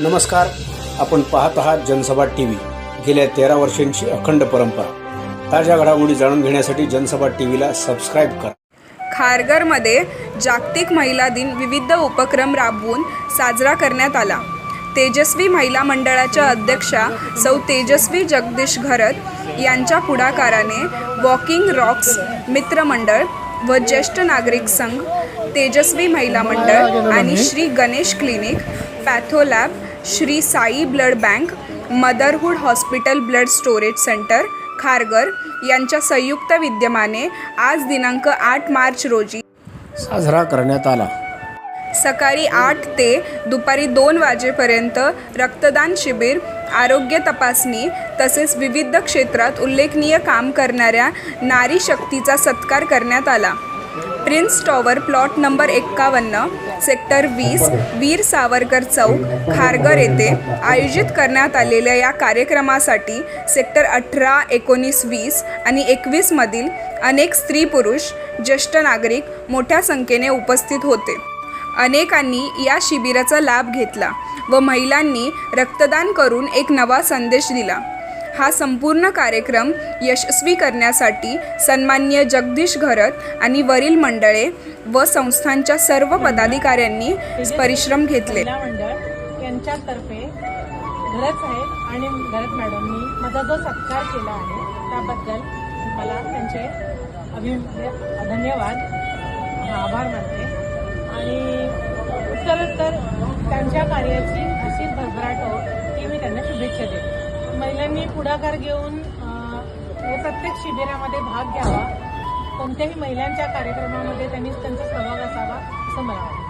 नमस्कार. आपण पाहत आहात जनसभा टी व्ही गेल्या तेरा वर्षांची अखंड परंपरा. ताज्या घडामोडी जाणून घेण्यासाठी जनसभा टी व्हीला सबस्क्राईब करा. खारघरमध्ये जागतिक महिला दिन विविध उपक्रम राबवून साजरा करण्यात आला. तेजस्वी महिला मंडळाच्या अध्यक्षा सौ तेजस्वी जगदीश घरत यांच्या पुढाकाराने वॉकिंग रॉक्स मित्रमंडळ व ज्येष्ठ नागरिक संघ तेजस्वी महिला मंडळ आणि Shri Ganesh clinic pathlab Shri Sai blood bank motherhood hospital blood storage centre Kharghar यांच्या संयुक्त विद्यमाने आज दिनांक आठ मार्च रोजी साजरा करण्यात आला. सकाळी आठ ते दुपारी दोन वाजेपर्यंत रक्तदान शिबिर आरोग्य तपासणी तसेच विविध क्षेत्रात उल्लेखनीय काम करणाऱ्या नारी शक्तीचा सत्कार करण्यात आला. प्रिन्स टॉवर प्लॉट नंबर एक्कावन्न सेक्टर वीस वीर सावरकर चौक खारघर येथे आयोजित करण्यात आलेल्या या कार्यक्रमासाठी सेक्टर अठरा एकोणीस वीस आणि एकवीसमधील अनेक स्त्री पुरुष ज्येष्ठ नागरिक मोठ्या संख्येने उपस्थित होते. अनेकांनी या शिबिराचा लाभ घेतला व महिलांनी रक्तदान करून एक नवा संदेश दिला. हा संपूर्ण कार्यक्रम यशस्वी करण्यासाठी सन्मान्य जगदीश घरत आणि वरील मंडळे व संस्थांच्या सर्व पदाधिकाऱ्यांनी परिश्रम घेतले. यांच्यातर्फे घरत साहेब आणि घरत मॅडमनी माझा जो सत्कार केला आहे. त्याबद्दल मला त्यांचे अभि धन्यवाद. आभार मानते. आणि उत्तरोत्तर त्यांच्या कार्याची अशी भरभराट हो की मी त्यांना शुभेच्छा देते. महिलांनी पुढाकार घेऊन प्रत्येक शिबिरामध्ये भाग घ्यावा. कोणत्याही महिलांच्या कार्यक्रमामध्ये त्यांनी त्यांचा सहभाग असावा असं मला वाटतं.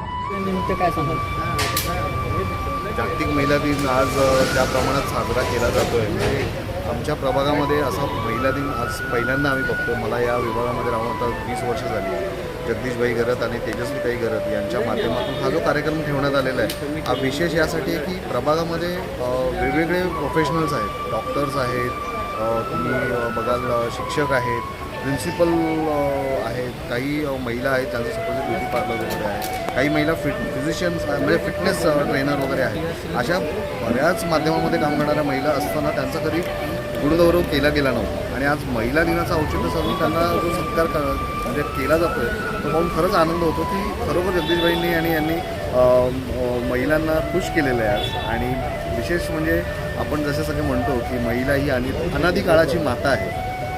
जागतिक महिला दिन आज ज्या प्रमाणात साजरा केला जातो आहे म्हणजे आमच्या प्रभागामध्ये असा महिला दिन आज पहिल्यांदा आम्ही बघतो मला या विभागामध्ये राहून आता वीस वर्ष झाली जगदीशभाई गरत आणि तेजस्वीताई गरत यांच्या माध्यमातून हा जो कार्यक्रम ठेवण्यात आलेला आहे हा विशेष यासाठी आहे की प्रभागामध्ये वेगवेगळे प्रोफेशनल्स आहेत डॉक्टर्स आहेत तुम्ही बघाल शिक्षक आहेत प्रिन्सिपल आहेत काही महिला आहेत त्यांचं सपोज ब्युटी पार्लर वगैरे आहे काही महिला फिट फिजिशियन्स म्हणजे फिटनेस ट्रेनर वगैरे आहेत. अशा बऱ्याच माध्यमामध्ये काम करणाऱ्या महिला असताना त्यांचा कधी गुणगौरव केला गेला नव्हता. आणि आज महिला दिनाचा औचित्य साधून त्यांना जो सत्कार क म्हणजे केला जातो आहे तो पाहून खरंच आनंद होतो की खरोखर जगदीशबाईंनी आणि यांनी महिलांना खुश केलेलं आहे आज. आणि विशेष म्हणजे आपण जसे सगळे म्हणतो की महिला ही आणि अनादी काळाची माता आहे.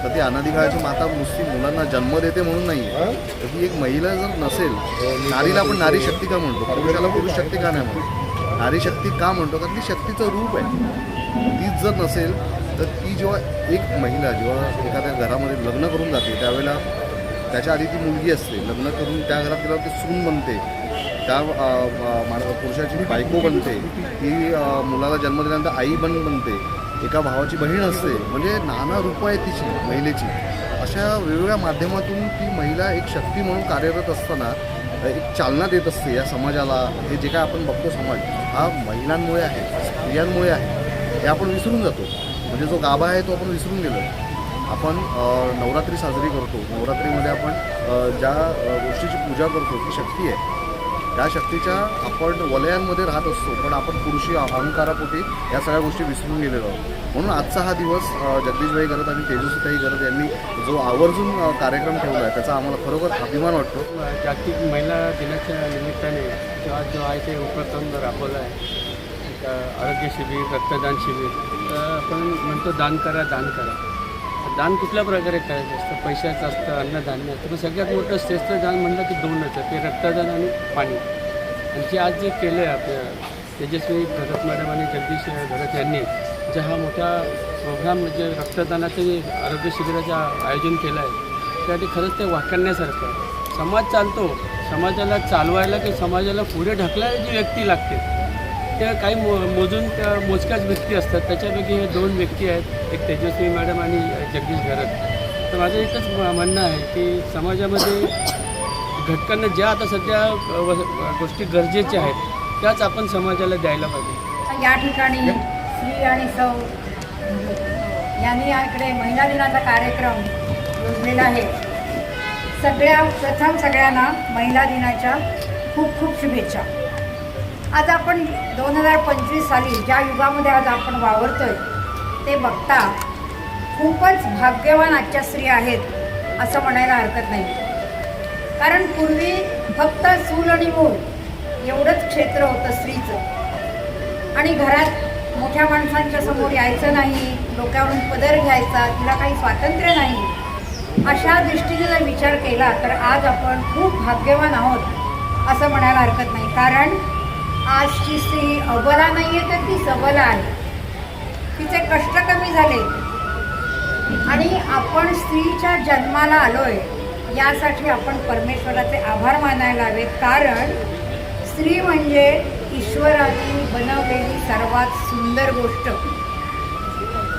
तर ती अनादी काळाची माता नुसती मुलांना जन्म देते म्हणून नाही आहे. तर ती एक महिला जर नसेल नारीला आपण नारी शक्ती का म्हणतो? पुरुषाला पुरुष शक्ती का नाही म्हणतो? नारी शक्ती का म्हणतो? कारण ती शक्तीचं रूप आहे. तीच जर नसेल तर ती जेव्हा एक महिला जेव्हा एखाद्या घरामध्ये लग्न करून जाते त्यावेळेला त्याच्या आधी ती मुलगी असते. लग्न करून त्या घरात तिला ती सून बनते. त्या माण- पुरुषाची बायको बनते. ती मुलाला जन्म दिल्यानंतर आई बन बनते. एका भावाची बहीण असते. म्हणजे नाना रूपं आहे तिची महिलेची. अशा वेगवेगळ्या माध्यमातून ती महिला एक शक्ती म्हणून कार्यरत असताना एक चालना देत असते या समाजाला. हे जे काय आपण बघतो समाज हा महिलांमुळे आहे स्त्रियांमुळे आहे हे आपण विसरून जातो. म्हणजे जो गाभा आहे तो आपण विसरून गेलो आपण नवरात्री साजरी करतो. नवरात्रीमध्ये आपण ज्या गोष्टीची पूजा करतो ती शक्ती आहे. त्या शक्तीच्या आपण वलयांमध्ये राहत असतो पण आपण पुरुषी अहंकारापोटी या सगळ्या गोष्टी विसरून गेलेलो आहोत. म्हणून आजचा हा दिवस अ, जगदीशभाई करत आणि तेजस्वीताई करत यांनी जो आवर्जून कार्यक्रम ठेवला आहे त्याचा आम्हाला खरोखर अभिमान वाटतो. जागतिक महिला दिनाच्या निमित्ताने जो आज जो आहे ते उपक्रम राबवला आहे. आरोग्य शिबिर रक्तदान शिबिर? तर आपण म्हणतो दान करा दान करा. दान कुठल्या प्रकारे करायचं असतं? पैशाचं असतं अन्नधान्य असतं. पण सगळ्यात मोठं श्रेष्ठ दान म्हणलं की दोनच ते रक्तदान आणि पाणी. आणि जे आज जे केलं आहे आपल्या तेजस्वी भरत मॅडम आणि जगदीश भरत यांनी जे हा मोठा प्रोग्राम म्हणजे रक्तदानाचं जे आरोग्य शिबिराचं आयोजन केलं आहे त्यासाठी खरंच ते वाकण्यासारखं आहे. समाज चालतो. समाजाला चालवायला की समाजाला पुढे ढकलायला जी व्यक्ती लागते त्या काही मो मोजून त्या मोजक्याच व्यक्ती असतात. त्याच्यापैकी हे दोन व्यक्ती आहेत. एक तेजस्वी मॅडम आणि जगदीश घरत तर माझं एकच म- म्हणणं आहे की समाजामध्ये घटकांना ज्या आता सध्या गोष्टी गरजेच्या आहेत त्याच आपण समाजाला द्यायला पाहिजे. या ठिकाणी श्री आणि सौ यांनी या इकडे महिला दिनाचा कार्यक्रम योजलेला आहे. सगळ्या प्रथम सगळ्यांना महिला दिनाच्या खूप खूप शुभेच्छा. आज आपण दोन हजार पंचवीस साली ज्या युगामध्ये आज आपण वावरतोय ते बघता खूपच भाग्यवान आजच्या स्त्री आहेत असं म्हणायला हरकत नाही. कारण पूर्वी फक्त चूल आणि मूल एवढंच क्षेत्र होतं स्त्रीचं. आणि घरात मोठ्या माणसांच्या समोर यायचं नाही डोक्यावरून पदर घ्यायचा तिला काही स्वातंत्र्य नाही अशा दृष्टीने जर विचार केला तर आज आपण खूप भाग्यवान आहोत असं म्हणायला हरकत नाही. कारण आजची स्त्री अबला नाही आहे तर ती सबला आहे. तिचे कष्ट कमी झाले. आणि आपण स्त्रीच्या जन्माला आलोय यासाठी आपण परमेश्वराचे आभार मानायला हवेत. कारण स्त्री म्हणजे ईश्वराची बनवलेली सर्वात सुंदर गोष्ट.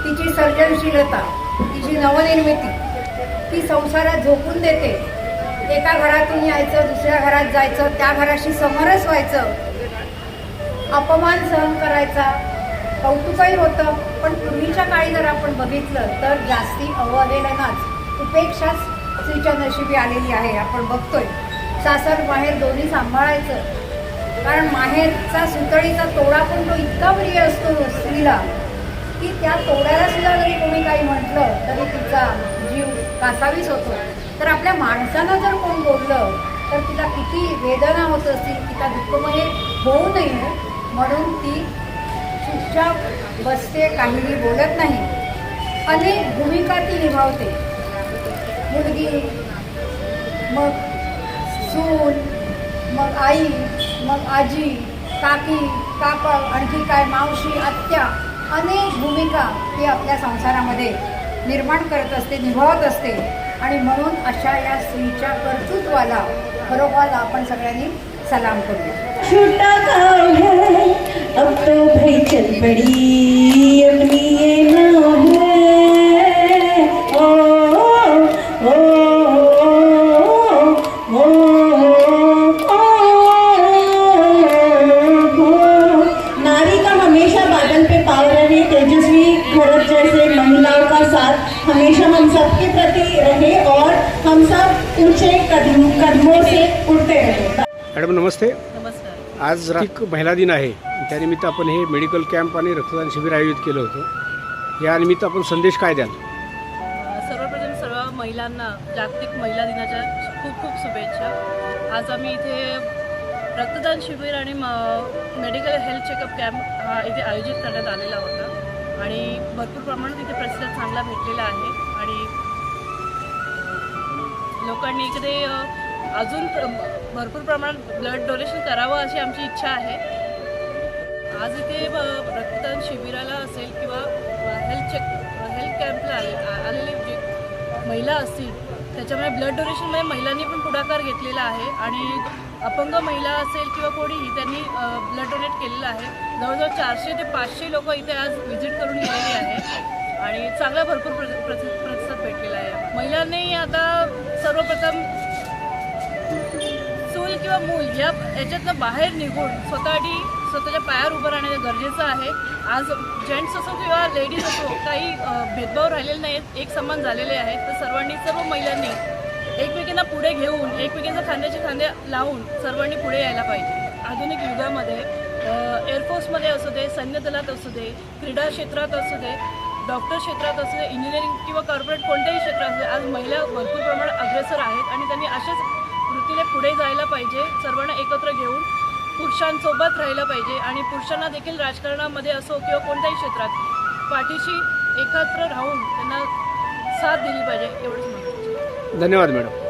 तिची सर्जनशीलता तिची नवनिर्मिती ती संसारात झोपून देते. एका घरातून यायचं दुसऱ्या घरात जायचं त्या घराशी समरस व्हायचं. अपमान सहन करायचा. कौतुकही होतं पण पूर्वीच्या काळी जर आपण बघितलं तर जास्ती अवहेलनाच उपेक्षाच स्त्रीच्या नशिबी आलेली आहे. आपण बघतोय सासर माहेर दोन्ही सांभाळायचं. कारण माहेरचा सुतळीचा तोडा पण तो इतका प्रिय असतो स्त्रीला की त्या तोड्याला सुद्धा जरी कोणी काही म्हटलं तरी तिचा जीव कासावीस होतो. तर आपल्या माणसानं जर कोण बोललं तर तिला किती वेदना होत असतील तिला दुःखमय होऊ नये. म्हणून ती चुपचाप बसते काहीही बोलत नाही. अनेक भूमिका ती निभावते. मुलगी मग सून मग आई मग आजी काकी काका आणखी काय मावशी आत्या अनेक भूमिका ती आपल्या संसारामध्ये निर्माण करत असते निभावत असते. आणि म्हणून अशा या स्त्रीच्या कर्तृत्वाला खरोखर आपण सगळ्यांनी सलाम करूया छोटा काम है अब तो भाई चल पड़ी अपनी ये नमस्ते. नमस्कार. आज राष्ट्रीय महिला दिन आहे. त्यानिमित्त आपण हे मेडिकल कॅम्प आणि रक्तदान शिबिर आयोजित केलं होतं. या निमित्त आपण संदेश काय द्याल? सर्वप्रथम सर्व महिलांना जागतिक महिला दिनाच्या खूप खूप शुभेच्छा. आज आम्ही इथे रक्तदान शिबिर आणि मेडिकल हेल्थ चेकअप कॅम्प हा इथे आयोजित करण्यात आलेला होता. आणि भरपूर प्रमाणात इथे प्रतिसाद चांगला भेटलेला आहे. आणि लोकांनी इकडे अजून प्र भरपूर प्रमाणात ब्लड डोनेशन करावं अशी आमची इच्छा आहे. आज इथे रक्तदान शिबिराला असेल किंवा हेल्थ चेक हेल्थ कॅम्पला आले आलेले जे महिला असतील त्याच्यामुळे ब्लड डोनेशनमध्ये महिलांनी पण पुढाकार घेतलेला आहे आणि अपंग महिला असेल किंवा कोणीही त्यांनी ब्लड डोनेट केलेलं आहे. जवळजवळ चारशे ते पाचशे लोक इथे आज व्हिजिट करून गेलेली आहे आणि चांगला भरपूर प्रति- प्रतिसाद भेटलेला आहे. महिलांनी आता सर्वप्रथम किंवा मूल या याच्यातनं बाहेर निघून स्वतःसाठी स्वतःच्या पायावर उभं राहणं गरजेचं आहे. आज जेंट्स असो किंवा लेडीज असो काही भेदभाव राहिलेले नाहीत. एक समान झालेले आहेत. तर सर्वांनी सर्व महिलांनी एकमेकींना पुढे घेऊन एकमेकींचा खांद्याचे खांदे लावून सर्वांनी पुढे यायला पाहिजे. आधुनिक युगामध्ये एअरफोर्समध्ये असू दे सैन्य दलात असू दे क्रीडा क्षेत्रात असू दे डॉक्टर क्षेत्रात असू दे इंजिनिअरिंग किंवा कॉर्पोरेट कोणत्याही क्षेत्रात असू दे आज महिला भरपूर प्रमाणात अग्रेसर आहेत. आणि त्यांनी अशाच वृत्तीने पुढे जायला पाहिजे सर्वांना एकत्र घेऊन पुरुषांसोबत राहिलं पाहिजे आणि पुरुषांना देखील राजकारणामध्ये असो किंवा कोणत्याही क्षेत्रात पाठीशी एकत्र राहून त्यांना साथ दिली पाहिजे एवढंच धन्यवाद मॅडम.